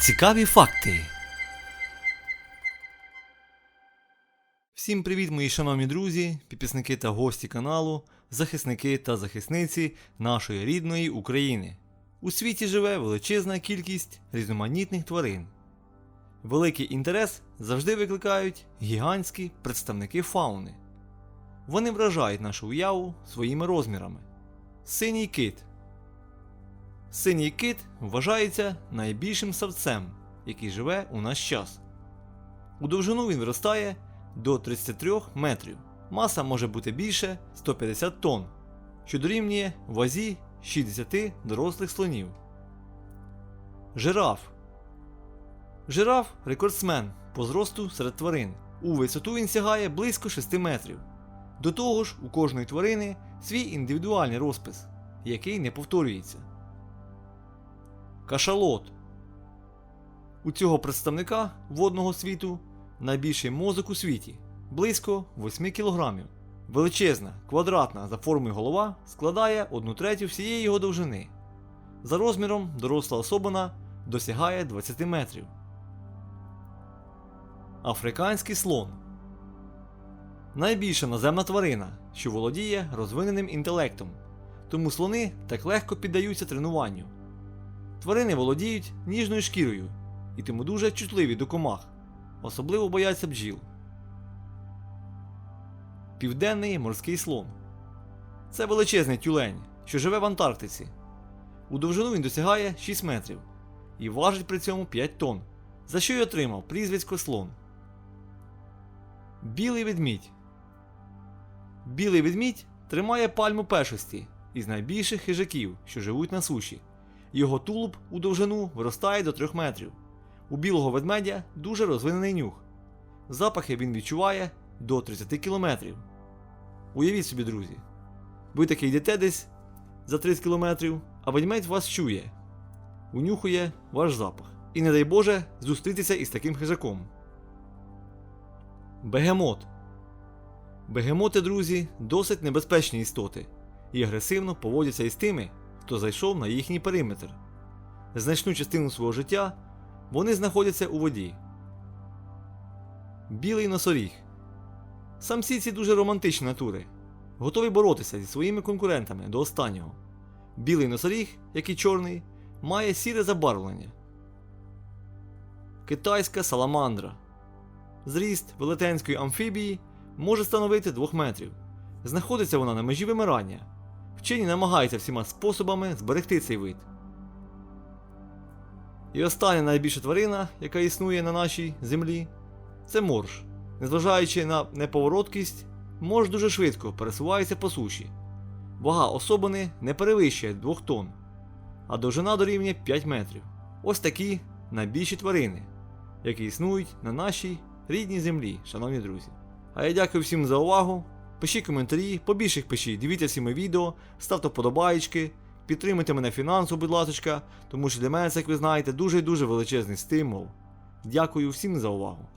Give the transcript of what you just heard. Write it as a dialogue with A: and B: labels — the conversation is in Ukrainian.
A: Цікаві факти. Всім привіт, мої шановні друзі, підписники та гості каналу, захисники та захисниці нашої рідної України. У світі живе величезна кількість різноманітних тварин. Великий інтерес завжди викликають гігантські представники фауни. Вони вражають нашу уяву своїми розмірами. Синій кит. Синій кит вважається найбільшим савцем, який живе у наш час. У довжину він виростає до 33 метрів. Маса може бути більше 150 тонн, що дорівнює вазі 60 дорослих слонів. Жираф. Жираф рекордсмен по зросту серед тварин. У висоту він сягає близько 6 метрів. До того ж, у кожної тварини свій індивідуальний розпис, який не повторюється. Кашалот. У цього представника водного світу найбільший мозок у світі близько 8 кг. Величезна, квадратна за формою голова складає 1 третю всієї його довжини. За розміром доросла особина досягає 20 метрів. Африканський слон найбільша наземна тварина, що володіє розвиненим інтелектом, тому слони так легко піддаються тренуванню. Тварини володіють ніжною шкірою і тому дуже чутливі до комах, особливо бояться бджіл. Південний морський слон. Це величезний тюлень, що живе в Антарктиці. У довжину він досягає 6 метрів і важить при цьому 5 тонн, за що й отримав прізвисько слон. Білий ведмідь. Білий ведмідь тримає пальму першості із найбільших хижаків, що живуть на суші. Його тулуб у довжину виростає до 3 метрів. У білого ведмедя дуже розвинений нюх. Запахи він відчуває до 30 кілометрів. Уявіть собі, друзі, ви таки йдете десь за 30 кілометрів, а ведмедь вас чує, унюхує ваш запах. І не дай Боже зустрітися із таким хижаком. Бегемот. Бегемоти, друзі, досить небезпечні істоти і агресивно поводяться із тими, хто зайшов на їхній периметр. Значну частину свого життя вони знаходяться у воді. Білий носоріг. Самці ці дуже романтичні натури, готові боротися зі своїми конкурентами до останнього. Білий носоріг, як і чорний, має сіре забарвлення. Китайська саламандра. Зріст велетенської амфібії може становити 2 метрів. Знаходиться вона на межі вимирання. Вчені намагаються всіма способами зберегти цей вид. І остання найбільша тварина, яка існує на нашій землі, це морж. Незважаючи на неповороткість, морж дуже швидко пересувається по суші. Вага особини не перевищує 2 тонн, а довжина дорівнює 5 метрів. Ось такі найбільші тварини, які існують на нашій рідній землі, шановні друзі. А я дякую всім за увагу. Пишіть коментарі, побільше їх пишіть, дивіться всі мої відео, ставте вподобаєчки, підтримуйте мене фінансово, будь ласка, тому що для мене це, як ви знаєте, дуже і дуже величезний стимул. Дякую всім за увагу.